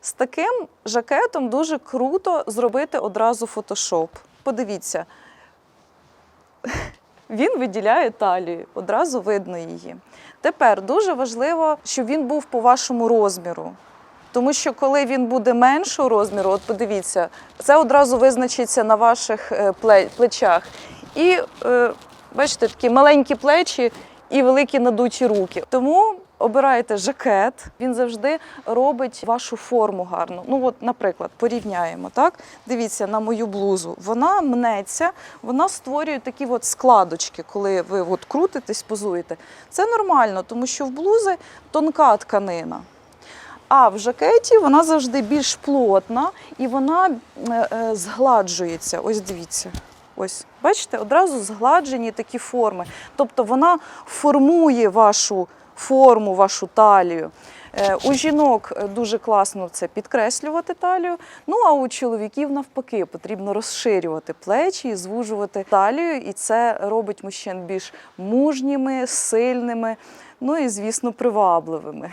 З таким жакетом дуже круто зробити одразу фотошоп. Подивіться, він виділяє талію, одразу видно її. Тепер дуже важливо, щоб він був по вашому розміру. Тому що коли він буде меншого розміру, от подивіться, це одразу визначиться на ваших е, плечах. І е, бачите, такі маленькі плечі і великі надуті руки. Тому обирайте жакет, він завжди робить вашу форму гарну. Ну, от, наприклад, порівняємо так. Дивіться на мою блузу. Вона мнеться, вона створює такі от складочки, коли ви от крутитесь, позуєте. Це нормально, тому що в блузи тонка тканина. А в жакеті вона завжди більш плотна і вона е, е, згладжується. Ось дивіться. Ось, бачите, одразу згладжені такі форми. Тобто вона формує вашу форму, вашу талію. Е, У жінок е, дуже класно це підкреслювати талію. Ну а у чоловіків навпаки потрібно розширювати плечі і звужувати талію, і це робить мужчин більш мужніми, сильними, ну і звісно, привабливими.